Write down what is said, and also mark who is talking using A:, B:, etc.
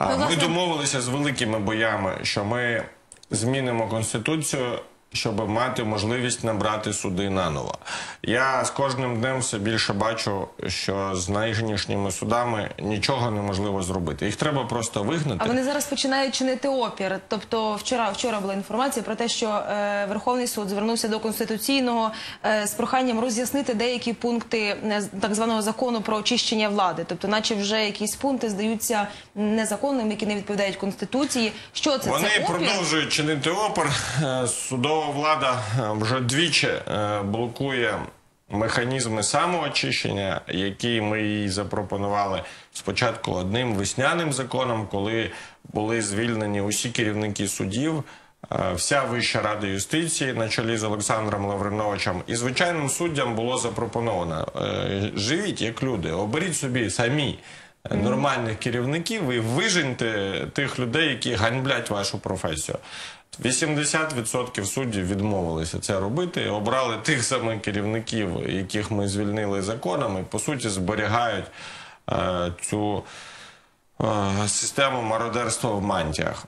A: А
B: Ну,
A: Ми домовилися з великими боями, що ми змінимо конституцію, щоб мати можливість набрати суди наново. Я з кожним днем все більше бачу, що з нинішніми судами нічого неможливо зробити. Їх треба просто вигнати.
B: А вони зараз починають чинити опір. Тобто, вчора вчора була інформація про те, що е, Верховний суд звернувся до конституційного е, з проханням роз'яснити деякі пункти е, так званого закону про очищення влади. Тобто, наче вже якісь пункти здаються незаконними, які не відповідають конституції. Що це?
A: Вони
B: це опір?
A: продовжують чинити опір. Е, Судова влада е, вже двічі е, блокує механізми самоочищення, які ми їй запропонували спочатку одним весняним законом, коли були звільнені усі керівники судів. е, Вся Вища рада юстиції на чолі з Олександром Лавриновичем і звичайним суддям було запропоновано: живіть як люди, оберіть собі самі нормальних керівників і виженьте тих людей, які ганьблять вашу професію. 80% суддів відмовилися це робити, обрали тих самих керівників, яких ми звільнили законами, по суті, зберігають е, цю е, систему мародерства в мантіях.